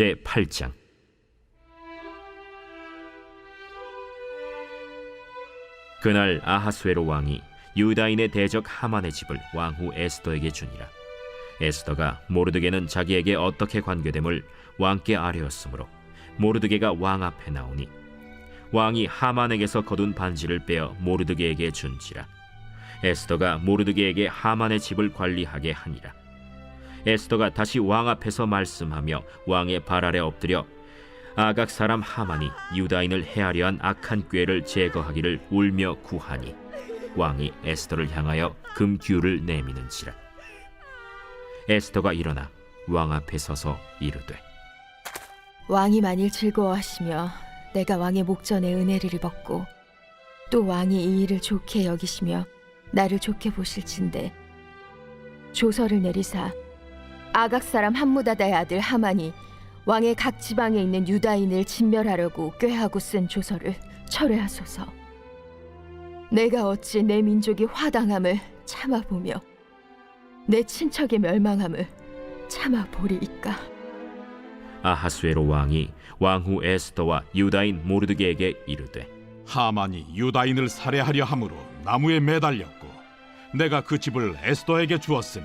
제 8장. 그날 아하수에로 왕이 유다인의 대적 하만의 집을 왕후 에스더에게 주니라. 에스더가 모르드게는 자기에게 어떻게 관계됨을 왕께 아뢰었으므로 모르드게가 왕 앞에 나오니 왕이 하만에게서 거둔 반지를 빼어 모르드게에게 준지라. 에스더가 모르드게에게 하만의 집을 관리하게 하니라 에스더가 다시 왕 앞에서 말씀하며 왕의 발 아래 엎드려 아각 사람 하만이 유다인을 해하려 한 악한 꾀를 제거하기를 울며 구하니 왕이 에스더를 향하여 금규를 내미는지라. 에스더가 일어나 왕 앞에 서서 이르되 왕이 만일 즐거워하시며 내가 왕의 목전에 은혜를 입었고 또 왕이 이 일을 좋게 여기시며 나를 좋게 보실진데 조서를 내리사 아각 사람 함무다다의 아들 하만이 왕의 각 지방에 있는 유다인을 진멸하려고 꾀하고 쓴 조서를 철회하소서. 내가 어찌 내 민족이 화당함을 참아보며 내 친척의 멸망함을 참아보리이까. 아하수에로 왕이 왕후 에스더와 유다인 모르드게에게 이르되 하만이 유다인을 살해하려 함으로 나무에 매달렸고 내가 그 집을 에스더에게 주었으니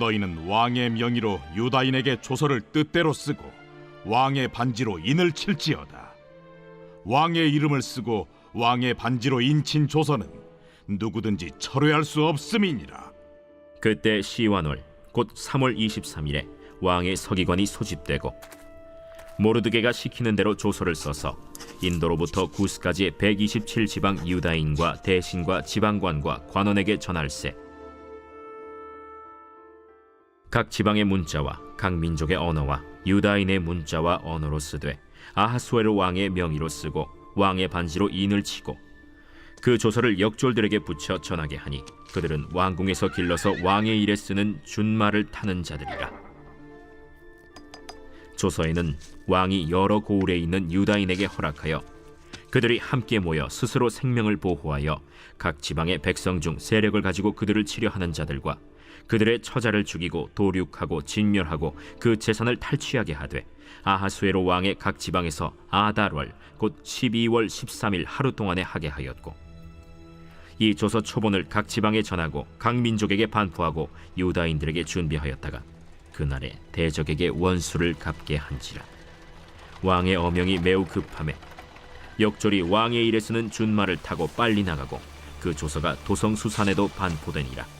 너희는 왕의 명의로 유다인에게 조서를 뜻대로 쓰고 왕의 반지로 인을 칠지어다. 왕의 이름을 쓰고 왕의 반지로 인친 조서는 누구든지 철회할 수 없음이니라. 그때 시완월 곧 3월 23일에 왕의 서기관이 소집되고 모르드게가 시키는 대로 조서를 써서 인도로부터 구스까지의 127 지방 유다인과 대신과 지방관과 관원에게 전할세 각 지방의 문자와 각 민족의 언어와 유다인의 문자와 언어로 쓰되 아하수에르 왕의 명의로 쓰고 왕의 반지로 인을 치고 그 조서를 역졸들에게 붙여 전하게 하니 그들은 왕궁에서 길러서 왕의 일에 쓰는 준말을 타는 자들이라. 조서에는 왕이 여러 고을에 있는 유다인에게 허락하여 그들이 함께 모여 스스로 생명을 보호하여 각 지방의 백성 중 세력을 가지고 그들을 치려하는 자들과 그들의 처자를 죽이고 도륙하고 진멸하고 그 재산을 탈취하게 하되 아하수에로 왕의 각 지방에서 아달월 곧 12월 13일 하루 동안에 하게 하였고 이 조서 초본을 각 지방에 전하고 각 민족에게 반포하고 유다인들에게 준비하였다가 그날에 대적에게 원수를 갚게 한지라. 왕의 어명이 매우 급함에 역졸이 왕의 일에 쓰는 준말을 타고 빨리 나가고 그 조서가 도성 수산에도 반포되니라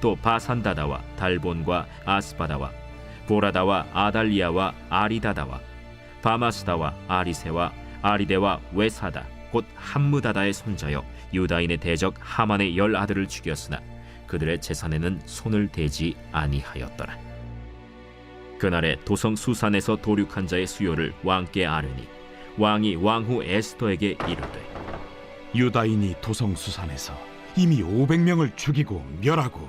또 바산다다와 달본과 아스바다와 보라다와 아달리아와 아리다다와 바마스다와 아리세와 아리데와 웨사다 곧 함무다다의 손자여 유다인의 대적 하만의 열 아들을 죽였으나 그들의 재산에는 손을 대지 아니하였더라. 그날에 도성 수산에서 도륙한 자의 수요를 왕께 아뢰니 왕이 왕후 에스더에게 이르되 유다인이 도성 수산에서 이미 500명을 죽이고 멸하고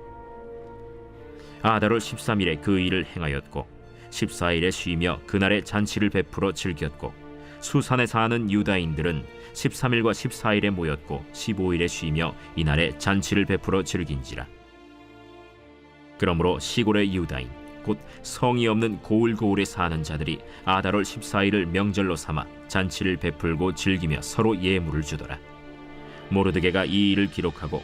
아달월 13일에 그 일을 행하였고 14일에 쉬며 그날의 잔치를 베풀어 즐겼고 수산에 사는 유다인들은 13일과 14일에 모였고 15일에 쉬며 이날에 잔치를 베풀어 즐긴지라. 그러므로 시골의 유다인 곧 성이 없는 고을고을에 사는 자들이 아달월 14일을 명절로 삼아 잔치를 베풀고 즐기며 서로 예물을 주더라. 모르드게가 이 일을 기록하고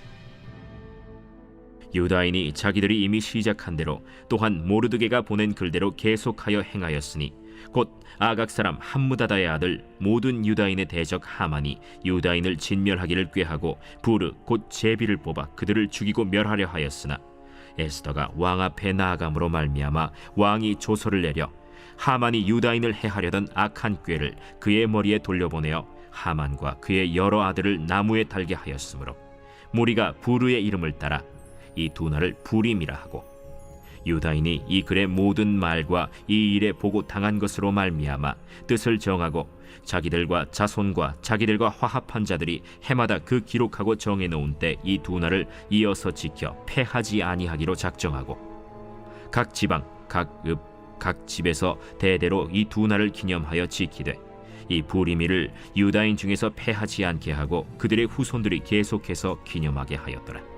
유다인이 자기들이 이미 시작한 대로 또한 모르드게가 보낸 글대로 계속하여 행하였으니 곧 아각 사람 함무다다의 아들 모든 유다인의 대적 하만이 유다인을 진멸하기를 꾀하고 부르 곧 제비를 뽑아 그들을 죽이고 멸하려 하였으나 에스더가 왕 앞에 나아감으로 말미암아 왕이 조서를 내려 하만이 유다인을 해하려던 악한 꾀를 그의 머리에 돌려보내어 하만과 그의 여러 아들을 나무에 달게 하였으므로 무리가 부르의 이름을 따라 이두 날을 부림이라 하고 유다인이 이 글의 모든 말과 이 일에 보고 당한 것으로 말미암아 뜻을 정하고 자기들과 자손과 자기들과 화합한 자들이 해마다 그 기록하고 정해 놓은 때 이두 날을 이어서 지켜 패하지 아니하기로 작정하고 각 지방 각 읍 각 집에서 대대로 이두 날을 기념하여 지키되 이 부리미를 유다인 중에서 패하지 않게 하고 그들의 후손들이 계속해서 기념하게 하였더라.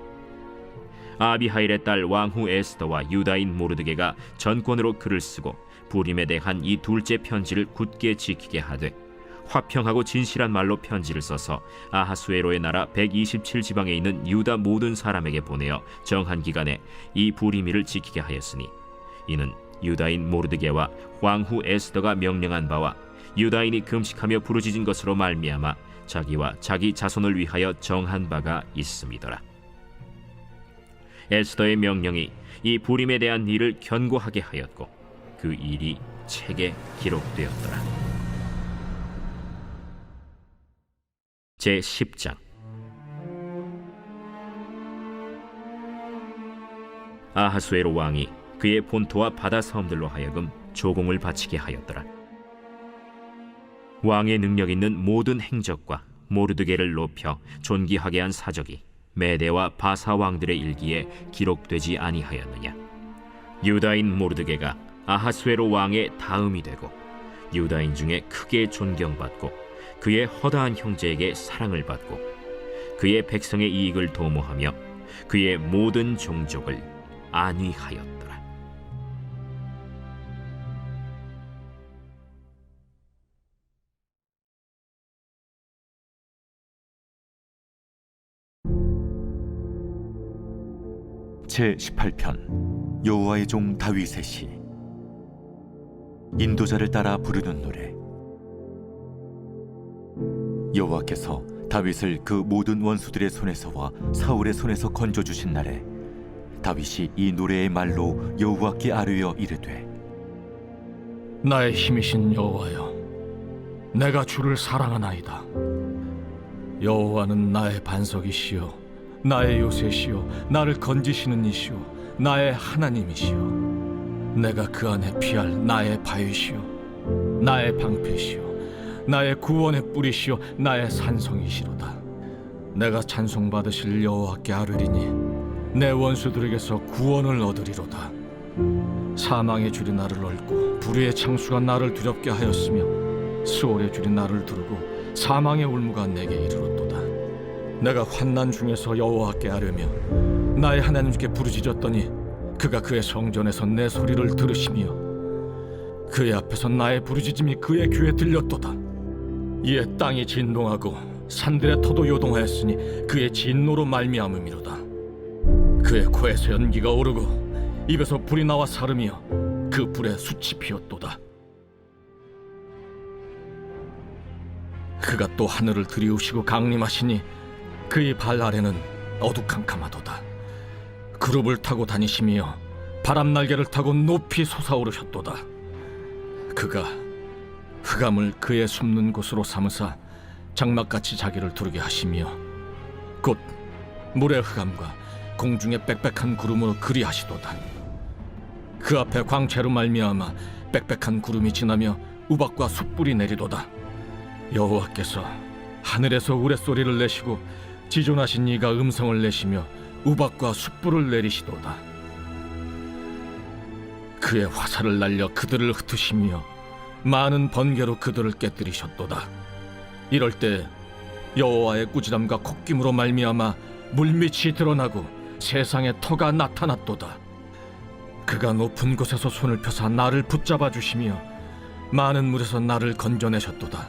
아비하일의 딸 왕후 에스더와 유다인 모르드게가 전권으로 글을 쓰고 부림에 대한 이 둘째 편지를 굳게 지키게 하되 화평하고 진실한 말로 편지를 써서 아하수에로의 나라 127 지방에 있는 유다 모든 사람에게 보내어 정한 기간에 이 부리미를 지키게 하였으니 이는 유다인 모르드게와 왕후 에스더가 명령한 바와 유다인이 금식하며 부르짖은 것으로 말미암아 자기와 자기 자손을 위하여 정한 바가 있음이더라. 에스더의 명령이 이 부림에 대한 일을 견고하게 하였고 그 일이 책에 기록되었더라. 제 10장 아하수에로 왕이 그의 본토와 바다 섬들로 하여금 조공을 바치게 하였더라. 왕의 능력 있는 모든 행적과 모르드게를 높여 존귀하게 한 사적이 메대와 바사 왕들의 일기에 기록되지 아니하였느냐? 유다인 모르드게가 아하수에로 왕의 다음이 되고 유다인 중에 크게 존경받고 그의 허다한 형제에게 사랑을 받고 그의 백성의 이익을 도모하며 그의 모든 종족을 안위하였더라 제 18편 여호와의 종 다윗의 시. 인도자를 따라 부르는 노래. 여호와께서 다윗을 그 모든 원수들의 손에서와 사울의 손에서 건져 주신 날에 다윗이 이 노래의 말로 여호와께 아뢰어 이르되 나의 힘이신 여호와여 내가 주를 사랑하나이다. 여호와는 나의 반석이시요 나의 요새시요 나를 건지시는 이시요 나의 하나님이시요 내가 그 안에 피할 나의 바위시요 나의 방패시요 나의 구원의 뿌리시요 나의 산성이시로다. 내가 찬송받으실 여호와께 아뢰리니 내 원수들에게서 구원을 얻으리로다. 사망의 줄이 나를 얽고 불의의 창수가 나를 두렵게 하였으며 수월의 줄이 나를 두르고 사망의 울무가 내게 이르렀도다 내가 환난 중에서 여호와께 아뢰며 나의 하나님께 부르짖었더니 그가 그의 성전에서 내 소리를 들으시며 그의 앞에서 나의 부르짖음이 그의 귀에 들렸도다. 이에 땅이 진동하고 산들의 터도 요동하였으니 그의 진노로 말미암음이로다. 그의 코에서 연기가 오르고 입에서 불이 나와 사르며 그 불에 숯이 피었도다. 그가 또 하늘을 들이우시고 강림하시니 그의 발 아래는 어두캄캄하도다. 그룹을 타고 다니시며 바람 날개를 타고 높이 솟아오르셨도다. 그가 흑암을 그의 숨는 곳으로 삼으사 장막같이 자기를 두르게 하시며 곧 물의 흑암과 공중의 빽빽한 구름으로 그리하시도다. 그 앞에 광채로 말미암아 빽빽한 구름이 지나며 우박과 숯불이 내리도다. 여호와께서 하늘에서 우레소리를 내시고 지존하신 이가 음성을 내시며 우박과 숯불을 내리시도다. 그의 화살을 날려 그들을 흩으시며 많은 번개로 그들을 깨뜨리셨도다. 이럴 때 여호와의 꾸지람과 콧김으로 말미암아 물밑이 드러나고 세상에 터가 나타났도다. 그가 높은 곳에서 손을 펴사 나를 붙잡아 주시며 많은 물에서 나를 건져내셨도다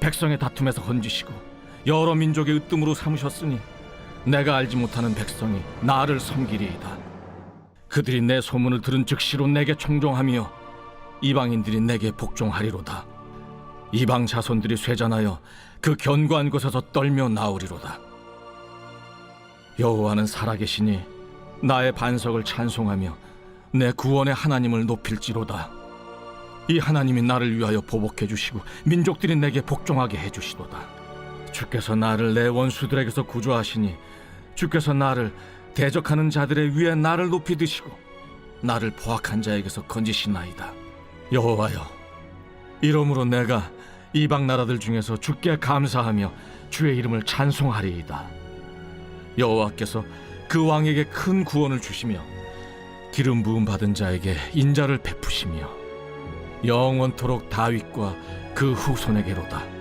백성의 다툼에서 건지시고 여러 민족의 으뜸으로 삼으셨으니 내가 알지 못하는 백성이 나를 섬기리이다. 그들이 내 소문을 들은 즉시로 내게 청종하며 이방인들이 내게 복종하리로다. 이방 자손들이 쇠잔하여 그 견고한 곳에서 떨며 나오리로다. 여호와는 살아계시니 나의 반석을 찬송하며 내 구원의 하나님을 높일지로다. 이 하나님이 나를 위하여 보복해 주시고 민족들이 내게 복종하게 해 주시도다. 주께서 나를 내 원수들에게서 구조하시니 주께서 나를 대적하는 자들의 위에 나를 높이 드시고 나를 포악한 자에게서 건지시나이다. 여호와여, 이러므로 내가 이방 나라들 중에서 주께 감사하며 주의 이름을 찬송하리이다. 여호와께서 그 왕에게 큰 구원을 주시며 기름 부음 받은 자에게 인자를 베푸시며 영원토록 다윗과 그 후손에게로다.